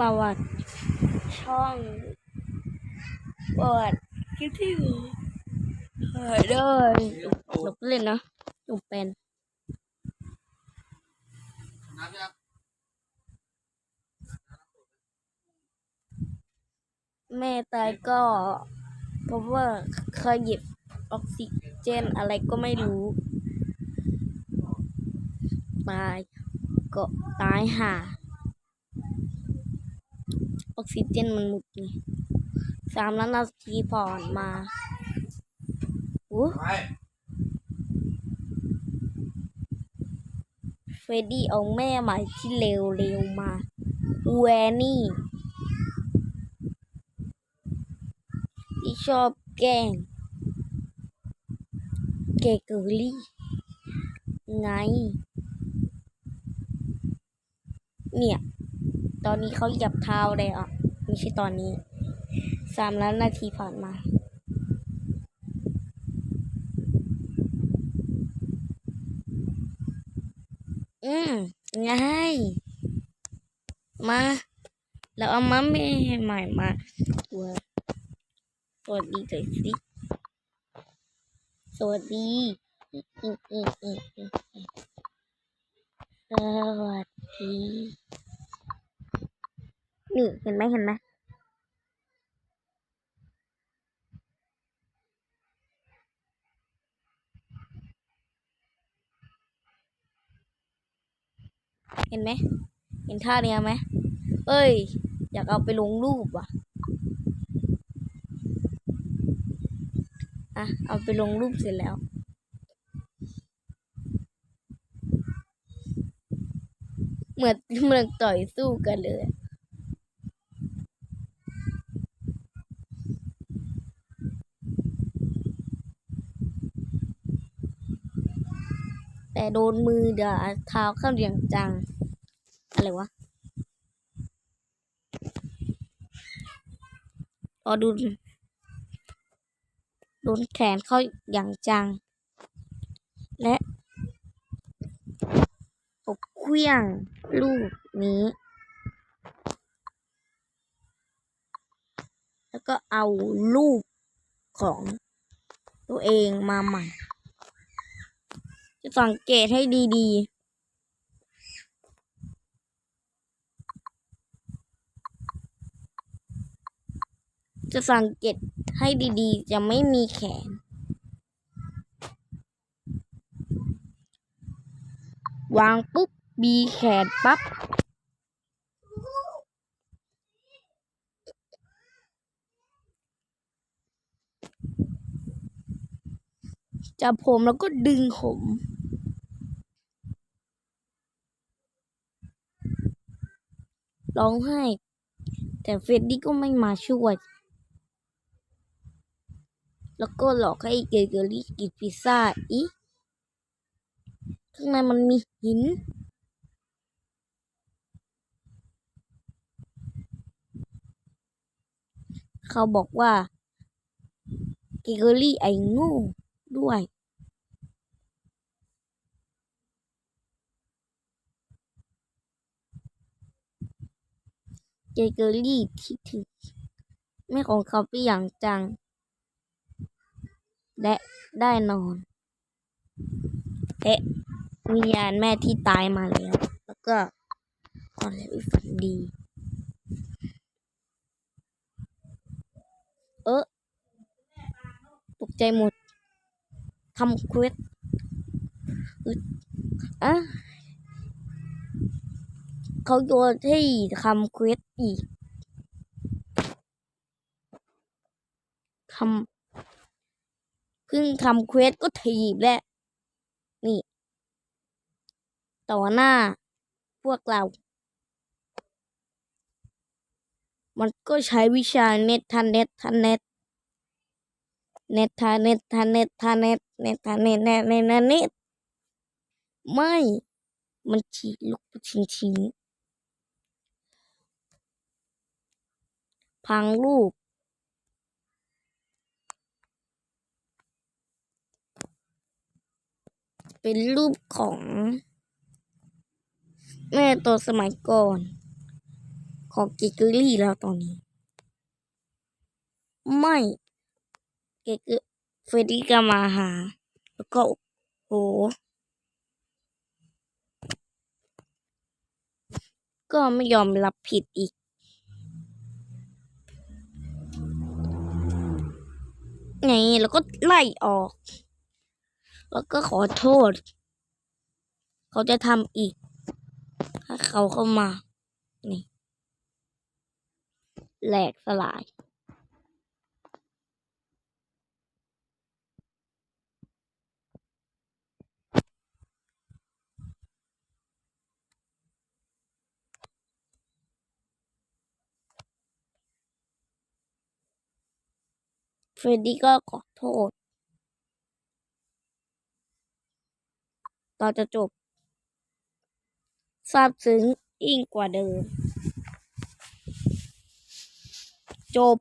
ประวัติช่องประวัติคลิปที่ถ่ายด้วยหลบเล่นนะหนูเป็นแม่ตายก็เพราะว่าเคยหยิบออกซิเจนอะไรก็ไม่รู้ ตายก็ตายห่า ออกซิเจนมันหมดไงสามล้านนาทีผ่อนมาโอ้ไปเฟรดดี้เอาแม่ใหม่ที่เร็วๆมาแวนนี่ที่ชอบแกล้งเกเกอรี่ไงเนี่ย ตอนนี้เขาเหยับเท้าเลยอะไม่ใช่ตอนนี้สามล้านนาทีผ่านมา อืมไงมา แล้วเอามาแม่ใหม่มาตัวสวัสดีเลยสิสวัสดีสวัสดี นี่เห็นไหมเห็นไหมเห็นไหม เห็นท่าเนี้ยไหม เอ้ย อยากเอาไปลงรูปว่ะ อะ เอาไปลงรูปเสร็จแล้ว เหมือนเหมือนต่อยสู้กันเลย แต่โดนมือเด่าเท้าเข้าอย่างจัง อะไรวะรอดู โดนแขนเข้าอย่างจัง และอกเคลี้ยงลูกนี้ แล้วก็เอารูปของตัวเองมาใหม่ จะสังเกตให้ดีๆจะสังเกตให้ดีๆ จะไม่มีแขน วางปุ๊บ มีแขนปั๊บ จับผมแล้วก็ดึงผม ร้องไห้ แต่เฟรดดี้ก็ไม่มาช่วย แล้วก็หลอกให้เกเกอรี่กินพิซซ่าอีกข้างในมันมีหินเขาบอกว่าเกเกอรี่ไอ้โง่ ด้วย เจเกอรี่ที่ถึงแม่ของเขาไปอย่างจัง และได้นอน และวิญญาณแม่ที่ตายมาแล้ว แล้วก็นอนแล้วฝันดี เออตกใจหมด ทำเควสอึดอะเขาโยนให้ทำเควสอีกทำเพิ่งทำเควสก็ถีบแล้ว นี่ ต่อหน้าพวกเรา มันก็ใช้วิชาเน็ตทันเน็ตทันเน็ต เน็ตทันเน็ตทันเน็ตทันเน็ตเน็ตทันเน็ตเน็ตเน็ตเน็ตเน็ตไม่ มันฉีกลูกทิ้งทิ้งพังรูปเป็นรูปของ แม่ตัวสมัยก่อน ของกิกเกอรี่แล้วตอนนี้ ไม่ เกเกเฟรดดี้ก็มาหา แล้วก็โห ก็ไม่ยอมรับผิดอีก ไงแล้วก็ไล่ออก แล้วก็ขอโทษ เขาจะทำอีก ถ้าเขาเข้ามา นี่แหลกสลาย เฟรดดี้ก็ขอโทษตอนจะจบซาบซึ้งยิ่งกว่าเดิม จบ